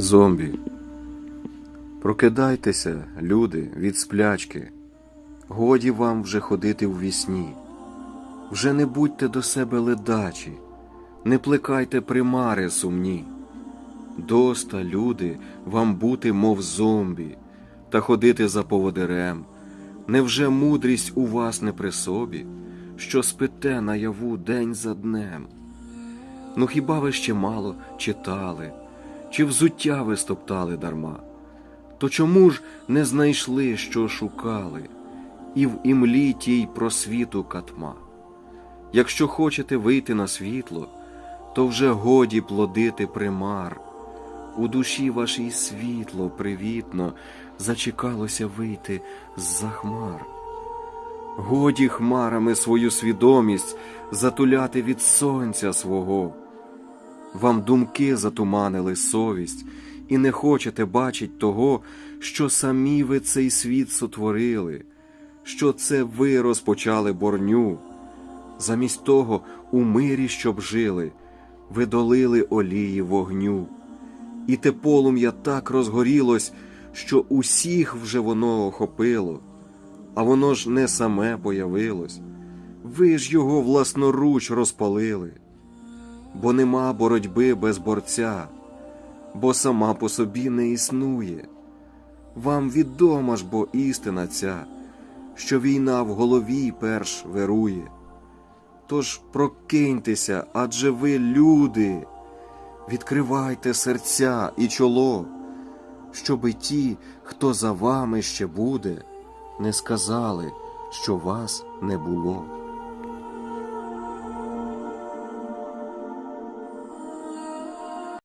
Зомбі. Прокидайтеся, люди, від сплячки. Годі вам вже ходити в вісні. Вже не будьте до себе ледачі, не плекайте примари сумні. Доста, люди, вам бути, мов зомбі, та ходити за поводирем. Невже мудрість у вас не при собі, що спите наяву день за днем? Ну хіба ви ще мало читали, чи взуття ви стоптали дарма? То чому ж не знайшли, що шукали, і в імлі тій просвіту катма? Якщо хочете вийти на світло, то вже годі плодити примар. У душі вашій світло привітно зачекалося вийти з-за хмар. Годі хмарами свою свідомість затуляти від сонця свого. Вам думки затуманили совість, і не хочете бачить того, що самі ви цей світ сотворили, що це ви розпочали борню. Замість того, у мирі, щоб жили, ви долили олії вогню. І те полум'я так розгорілось, що усіх вже воно охопило, а воно ж не саме появилось. Ви ж його власноруч розпалили, бо нема боротьби без борця, бо сама по собі не існує. Вам відома ж бо істина ця, що війна в голові перш вирує. Тож прокиньтеся, адже ви люди, відкривайте серця і чоло, щоби ті, хто за вами ще буде, не сказали, що вас не було.